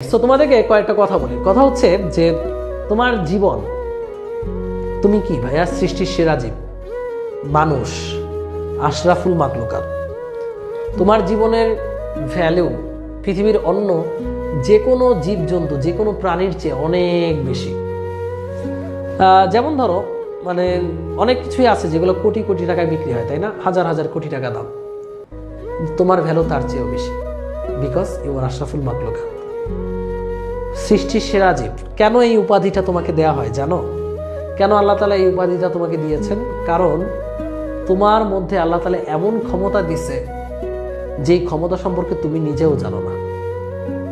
So তোমাদেরকে কয়েকটা কথা বলি। কথা হচ্ছে যে, তোমার জীবন, তুমি কি ভাইয়া? সৃষ্টির সেরা জীব, মানুষ, আশরাফুল মাকলুকাত। তোমার জীবনের ভ্যালু পৃথিবীর অন্য যে কোনো জীবজন্তু যে কোনো প্রাণীর চেয়ে অনেক বেশি। যেমন ধরো মানে অনেক কিছুই আছে যেগুলো কোটি কোটি টাকায় বিক্রি হয়, তাই না? হাজার হাজার কোটি টাকা দাম। তোমার ভ্যালু তার চেয়েও বেশি বিকজ ইউ আর আশরাফুল মাকলুকাত। সৃষ্টির সেরা জীব। কেন এই উপাধিটা তোমাকে দেয়া হয় জানো? কেন আল্লাহ তালা এই উপাধিটা তোমাকে দিয়েছেন? কারণ তোমার মধ্যে আল্লাহ তালা এমন ক্ষমতা দিছে, যেই ক্ষমতা সম্পর্কে তুমি নিজেও জানো না।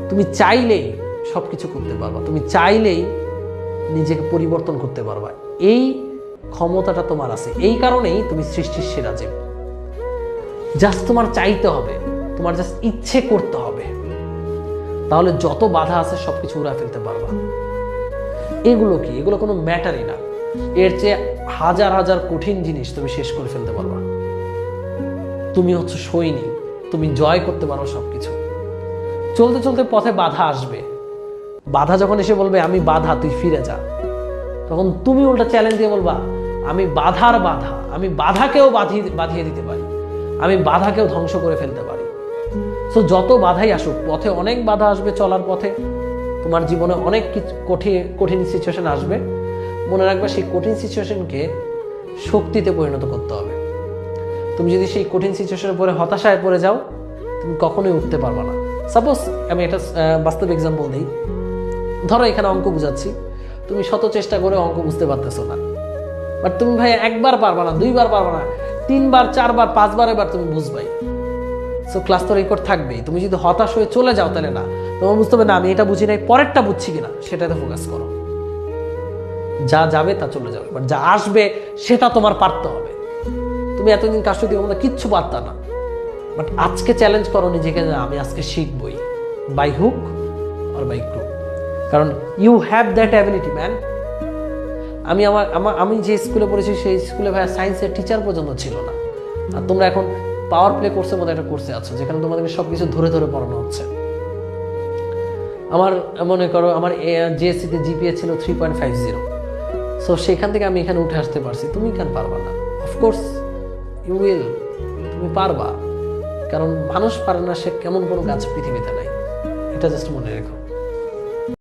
তুমি চাইলেই সব কিছু করতে পারবা। তুমি চাইলেই নিজেকে পরিবর্তন করতে পারবা। এই ক্ষমতাটা তোমার আছে। এই কারণেই তুমি সৃষ্টির সেরা জীব। জাস্ট তোমার চাইতে হবে। তোমার জাস্ট ইচ্ছে করতে হবে। তাহলে যত বাধা আছে সবকিছু উড়া ফেলতে পারবা। এগুলো কি? এগুলো কোনো ম্যাটারই না। এর চেয়ে হাজার হাজার কঠিন জিনিস তুমি শেষ করে ফেলতে পারবা। তুমি হচ্ছে সৈনিক, তুমি জয় করতে পারো সবকিছু। চলতে চলতে পথে বাধা আসবে। বাধা যখন এসে বলবে, আমি বাধা, তুই ফিরে যা। তখন তুমি উল্টা চ্যালেঞ্জ দিয়ে বলবা, আমি বাধার বাধা, আমি বাধাকেও বাঁধিয়ে বাঁধিয়ে দিতে পারি। আমি বাধাকেও ধ্বংস করে ফেলতে পারি। সো যত বাধাই আসুক পথে অনেক বাধা আসবে চলার পথে। তোমার জীবনে অনেক কঠিন কঠিন সিচুয়েশন আসবে। মনে রাখবে সেই কঠিন সিচুয়েশনকে শক্তিতে পরিণত করতে হবে। তুমি যদি সেই কঠিন সিচুয়েশনে পরে হতাশায় পড়ে যাও তুমি কখনোই উঠতে পারবে না। সাপোজ আমি আহ, বাস্তব এক্সাম্পল দিই। ধরো এখানে অঙ্ক বুঝাচ্ছি। তুমি শত চেষ্টা করে অঙ্ক বুঝতে পারতেছো না। বাট তুমি ভাই একবার পারবা না দুইবার পারবা না তিনবার চারবার পাঁচবার এবার তুমি বুঝবাই। সো ক্লাস তো রেকর্ড থাকবেই তুমি যদি হতাশ হয়ে চলে যাও তাহলে না। তোমার বুঝতে হবে না, আমি এটা বুঝি নাই, পরেরটা বুঝছি কিনা, সেটাতে ফোকাস করো। যা যাবে তা চলে যাবে বাট যা আসবে, সেটা তোমার পারতে হবে। তুমি এতদিন কাজটি মধ্যে কিচ্ছু পারতা না। বাট আজকে চ্যালেঞ্জ করো নিজেকে যে আমি আজকে শিখবই। By hook or by crook কারণ you have that ability man আমি আমার আমি যে স্কুলে পড়েছি, সেই স্কুলে ভাইয়া সায়েন্সের টিচার পর্যন্ত ছিল না। আর তোমরা এখন পাওয়ার প্লে কোর্সের মধ্যে একটা কোর্সে আছো, যেখানে তোমাদেরকে সব কিছু ধরে ধরে পড়ানো হচ্ছে। আমার, মনে করো, আমার জিএসসিতে জিপিএ ছিল three point five zero so সেখান থেকে আমি এখানে উঠে আসতে পারছি। তুমি কেন পারবা না? অফকোর্স ইউ উইল তুমি পারবা। কারণ মানুষ পারে না সে কেমন কোনো কাজ পৃথিবীতে নাই। এটা জাস্ট মনে রেখো।